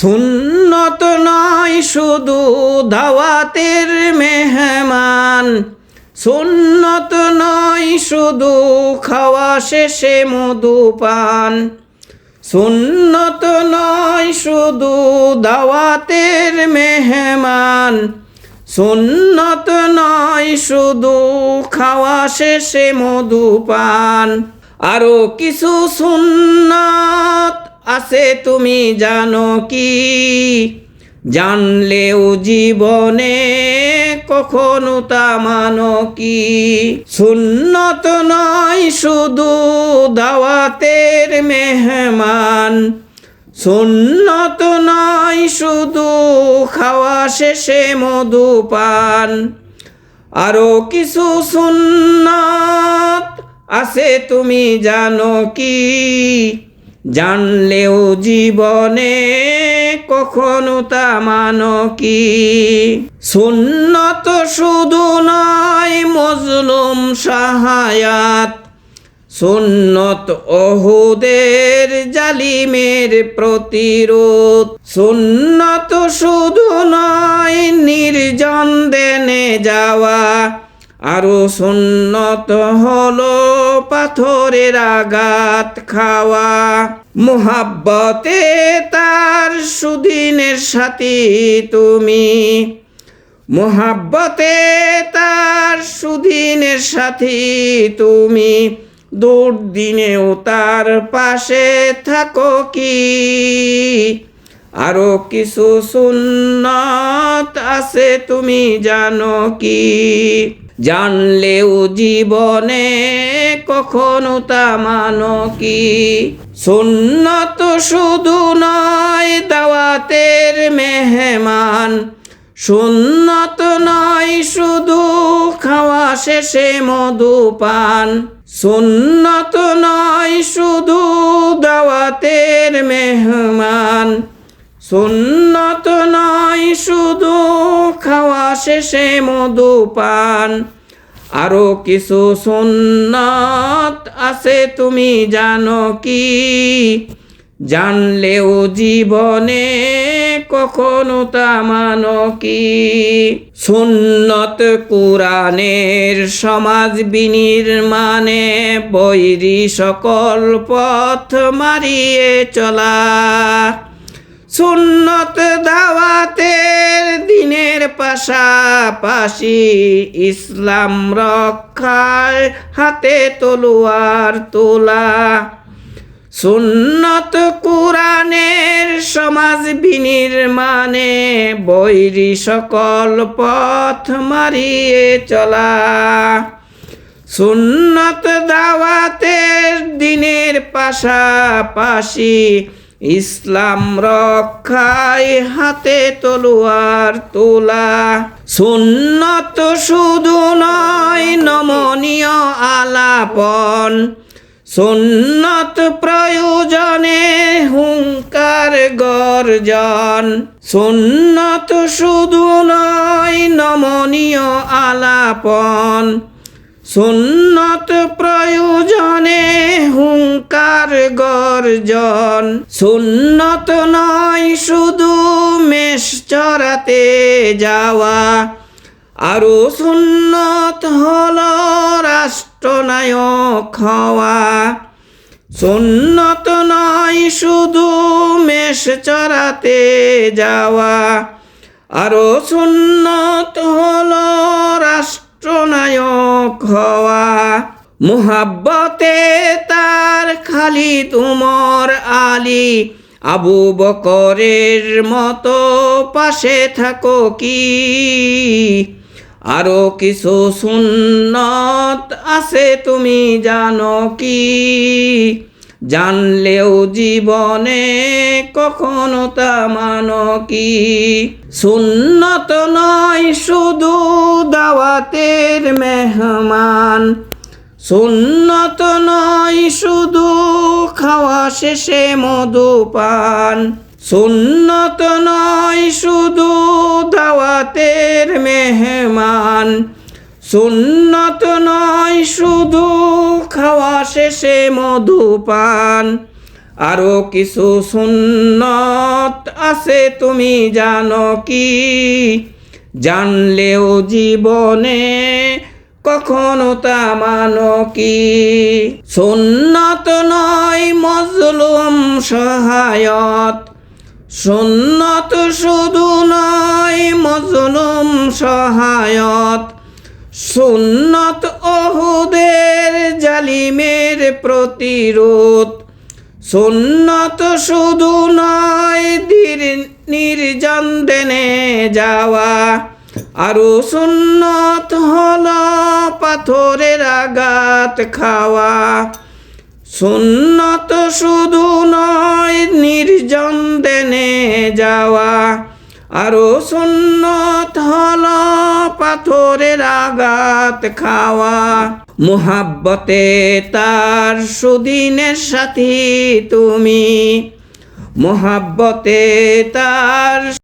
সুন্নত নয়, শুধু দাওয়াতের মেহমান। সুন্নত নয়, শুধু খাওয়া শেষে মধু পান। সুন্নত নয়, শুধু দাওয়াতের মেহমান। সুন্নত নয়, শুধু খাওয়া শেষে মধু পান। আরও কিছু সুন্নত আছে তুমি জানো কি? জানলেও জীবনে কখনো তা মানো কি? সুন্নত নয় শুধু দাওয়াতের মেহমান। সুন্নত নয় শুধু খাওয়া শেষে মধু পান। আরও কিছু সুন্নত আছে তুমি জানো কি? জানলেও জীবনে কখনো তা মানো কি? সুন্নত শুধু নয়, মজলুম সাহায়াত সুন্নত অহুদের জালিমের প্রতিরোধ। সুন্নত শুধু নয়, নির্জন দেনে যাওয়া। আরও সুন্নত হলো পাথরের আঘাত খাওয়া। মোহাব্বতে তার সুদিনের সাথী তুমি। মোহাব্বতে তার সুদিনের সাথী তুমি। দুর্দিনেও তার পাশে থাকো কি? আরও কিছু সুন্নত আছে তুমি জানো কি? জানলেও জীবনে কখনো তা মানো কি? সুন্নত শুধু নয়, দাওয়াতের মেহমান। সুন্নত নয়, শুধু খাওয়া শেষে মধু পান। সুন্নত নয়, শুধু দাওয়াতের মেহমান। সুন্নত নয় শুধু খাওয়া শেষে মধু পান। আরও কিছু সুন্নত আছে, তুমি জানো কি? জানলেও জীবনে কখনো তা মানো কি? সুন্নত কুরানের সমাজ বিনির্মাণে বৈরি সকল পথ মারিয়ে চলা। সুন্নত দাওয়াতের দিনের পাশাপাশি ইসলাম রক্ষায় হাতে তলোয়ার তোলা। সুন্নত কুরানের সমাজ বিনির্মাণে বৈরি সকল পথ মারিয়ে চলা। সুন্নত দাওয়াতের দিনের পাশাপাশি ইসলাম রক্ষায় হাতে তলোয়ার তোলা। সুন্নত শুধু নয়, নমনীয় আলাপন। সুন্নত প্রয়োজনে হুঙ্কার গর্জন। সুন্নত শুধু নয়, নমনীয় আলাপন। সুন্নত প্রয়োজনে হুঙ্কার গর্জন। সুন্নত নয়, শুধু মেষ চড়াতে যাওয়া। আরও সুন্নত হল রাষ্ট্রনায়ক হওয়া। সুন্নত নয়, শুধু মেষ চড়াতে যাওয়া। আরও সুন্নত হল রাষ্ট্রনায়ক হওয়া। মুহাব্বতে তার খালি তুমর আলী। আবু বকরের মতো পাশে থাকো কি? আরও কিছু সুন্নত আছে তুমি জানো কি? জানলেও জীবনে কখনো তা মানো কি? সুন্নত নয়, শুধু দাওয়াতের মেহমান। সুন্নত নয়, শুধু খাওয়া শেষে মধু পান। সুন্নত নয়, শুধু দাওয়াতের মেহমান। সুন্নত নয়, শুধু খাওয়া শেষে মধু পান। আরও কিছু সুন্নত আছে, তুমি জানো কি? জানলেও জীবনে কখনো তা মানো কি? সুন্নত নয়, মজলুম সহায়ত। সুন্নত শুধু নয়, মজলুম সহায়ত। সুন্নত অহুদের জালিমের প্রতিরোধ। সুন্নত শুধু নয় ধীর নির্জন দেনে যাওয়া। আরও সুন্নত হল পাথরের আঘাত খাওয়া। সুন্নত শুধু নয় নির্জন দেনে যাওয়া। আরও সুন্নত হল পাথরের আঘাত খাওয়া। মোহাব্বতে তার সুদিনের সাথী তুমি। মোহাব্বতে তার